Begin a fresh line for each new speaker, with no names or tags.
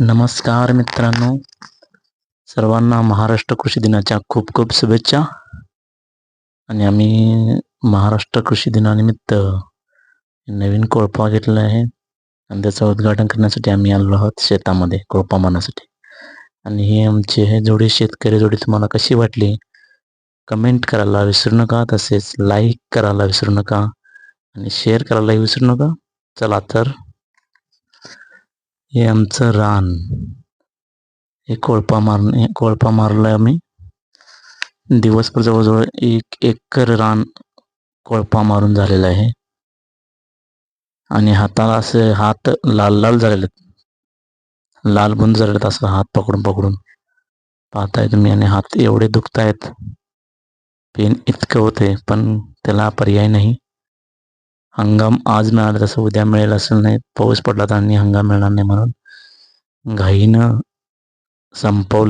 नमस्कार मित्रांनो. सर्वांना महाराष्ट्र कृषी दिनाच्या खूप खूप शुभेच्छा. आणि आम्ही महाराष्ट्र कृषी दिनानिमित्त नवीन कोळपा घेतला आहे. आणि त्याचं उद्घाटन करण्यासाठी आम्ही आलो आहोत शेतामध्ये कोळपा मारण्यासाठी आणि हे आमचे हे जोडी शेतकरी जोडी तुम्हाला कशी वाटली? कमेंट करायला विसरू नका तसेच लाईक करायला विसरू नका आणि शेअर करायलाही विसरू नका. चला तर हे आमचं रान. हे कोळपा मारणे कोळपा मारलं आम्ही. दिवसभर जवळजवळ एक एकर रान कोळपा मारून झालेलं आहे. आणि हाताला असे हात लाल लाल झालेले लाल बुंद झालेले असं हात पकडून पकडून. पाहताय तुम्ही आणि हात एवढे दुखतायत. पेन इतकं होते पण त्याला पर्याय नाही. हंगाम आज मिळाला तसं उद्या मिळेल असं नाही. पाऊस पडला तर आणि हंगाम मिळणार नाही म्हणून घाईनं संपवलं.